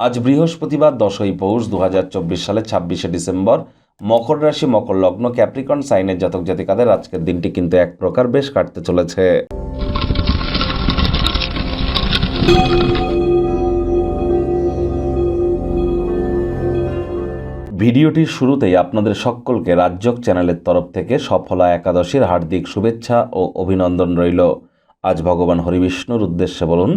আজ বৃহস্পতিবার দশই পৌষ দু হাজার চব্বিশ সালে ছাব্বিশে ডিসেম্বর, মকর রাশি, মকর লগ্ন, ক্যাপ্রিকন, সাইনের জাতক জাতিকাদের আজকের দিনটি কিন্তু এক প্রকার বেশ কাটতে চলেছে। ভিডিওটির শুরুতেই আপনাদের সকলকে রাজ্যক চ্যানেলের তরফ থেকে সফলা একাদশীর হার্দিক শুভেচ্ছা ও অভিনন্দন রইল। আজ ভগবান হরিবিষ্ণুর উদ্দেশ্যে বলুন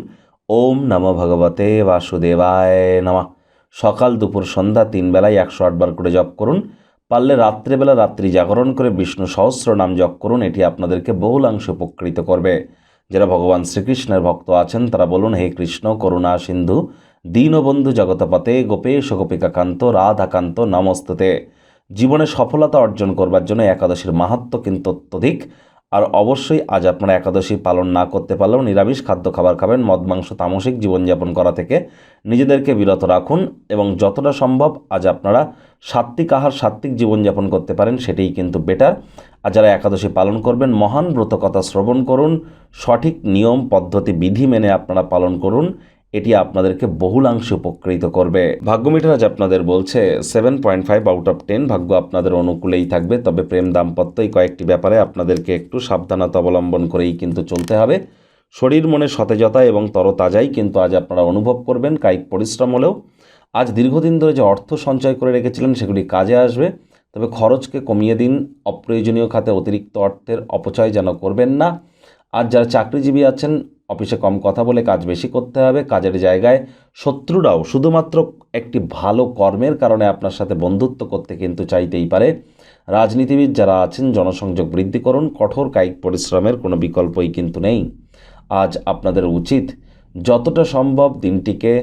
ওম নম ভগবতে বাসুদেবায় নমঃ। সকাল দুপুর সন্ধ্যা তিন বেলায় একশো আটবার করে জপ করুন। পারলে রাত্রেবেলা রাত্রি জাগরণ করে বিষ্ণু সহস্র নাম জপ করুন। এটি আপনাদেরকে বহুলাংশে উপকৃত করবে। যারা ভগবান শ্রীকৃষ্ণের ভক্ত আছেন, তারা বলুন, হে কৃষ্ণ, করুণা সিন্ধু, দীনবন্ধু জগতপতে গোপেশ গোপিকাকান্ত, রাধাকান্ত, নমস্ততে। জীবনে সফলতা অর্জন করবার জন্য একাদশীর মাহাত্ম কিন্তু অত্যধিক। আর অবশ্যই আজ আপনারা একাদশী পালন না করতে পারলেও নিরামিষ খাদ্য খাবার খাবেন, মদ, মাংস, তামসিক জীবনযাপন করা থেকে। নিজেদেরকে বিরত রাখুন এবং যতটা সম্ভব আজ আপনারা সাত্ত্বিক আহার, সাত্ত্বিক জীবনযাপন করতে পারেন, সেটাই কিন্তু বেটার আর যারা একাদশী পালন করবেন, মহান ব্রতকথা শ্রবণ করুন, সঠিক নিয়ম, পদ্ধতি, বিধি মেনে আপনারা পালন করুন। এটি আপনাদেরকে বহুলাংশে উপকৃত করবে। ভাগ্যমিটার আজ আপনাদের বলছে seven point five out of ten ভাগ্য আপনাদের অনুকূলেই থাকবে, তবে প্রেম দাম্পত্য এই কয়েকটি ব্যাপারে আপনাদেরকে একটু সাবধানতা অবলম্বন করেই কিন্তু চলতে হবে। শরীর মনে সতেজতা এবং তরতাজাই কিন্তু আজ আপনারা অনুভব করবেন, কায়িক পরিশ্রম হলেও। আজ দীর্ঘদিন ধরে যে অর্থ সঞ্চয় করে রেখেছিলেন সেগুলি কাজে আসবে, তবে খরচকে কমিয়ে দিন, অপ্রয়োজনীয় খাতে অতিরিক্ত অর্থের অপচয় যেন করবেন না। আর যারা চাকরিজীবী আছেন অফিসে কম কথা বলে কাজ বেশি করতে হবে, কাজের জায়গায় শত্রুরাও শুধুমাত্র একটি ভালো কর্মের কারণে আপনার সাথে বন্ধুত্ব করতে কিন্তু চাইতেই পারে। রাজনীতিবিদ যারা আছেন, জনসংযোগ বৃদ্ধি করুন, কঠোর কায়িক পরিশ্রমের কোনো বিকল্পই কিন্তু নেই। আজ আপনাদের উচিত যতটা সম্ভব দিনটিকে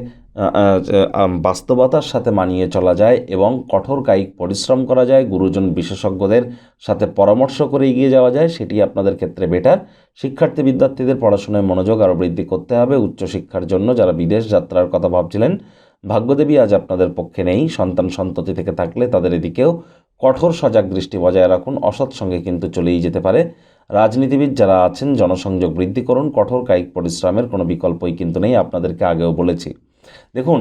বাস্তবতার সাথে মানিয়ে চলা যায় এবং কঠোর কায়িক পরিশ্রম করা যায়, গুরুজন বিশেষজ্ঞদের সাথে পরামর্শ করে এগিয়ে যাওয়া যায়, সেটি আপনাদের ক্ষেত্রে বেটার শিক্ষার্থী বিদ্যার্থীদের পড়াশোনায় মনোযোগ আরও বৃদ্ধি করতে হবে, উচ্চশিক্ষার জন্য যারা বিদেশ যাত্রার কথা ভাবছিলেন, ভাগ্যদেবী আজ আপনাদের পক্ষে নেই। সন্তান সন্ততি থেকে থাকলে তাদের এদিকেও কঠোর সজাগ দৃষ্টি বজায় রাখুন, অসৎ সঙ্গে কিন্তু চলেই যেতে পারে। রাজনীতিবিদ যারা আছেন, জনসংযোগ বৃদ্ধি করুন, কঠোর কায়িক পরিশ্রমের কোনো বিকল্পই কিন্তু নেই, আপনাদেরকে আগেও বলেছি। দেখুন,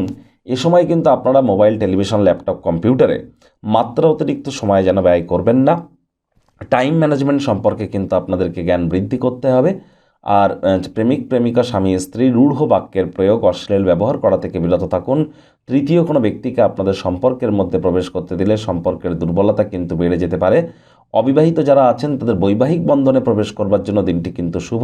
এ সময় কিন্তু আপনারা মোবাইল, টেলিভিশন, ল্যাপটপ, কম্পিউটারে মাত্রা অতিরিক্ত সময় যেন ব্যয় করবেন না। টাইম ম্যানেজমেন্ট সম্পর্কে কিন্তু আপনাদেরকে জ্ঞান বৃদ্ধি করতে হবে। আর প্রেমিক, প্রেমিকা, স্বামী, স্ত্রী, রূঢ় বাক্যের প্রয়োগ, অশ্লীল ব্যবহার করা থেকে বিরত থাকুন। তৃতীয় কোনো ব্যক্তিকে আপনাদের সম্পর্কের মধ্যে প্রবেশ করতে দিলে সম্পর্কের দুর্বলতা কিন্তু বেড়ে যেতে পারে। অবিবাহিত যারা আছেন, তাদের বৈবাহিক বন্ধনে প্রবেশ করবার জন্য দিনটি কিন্তু শুভ।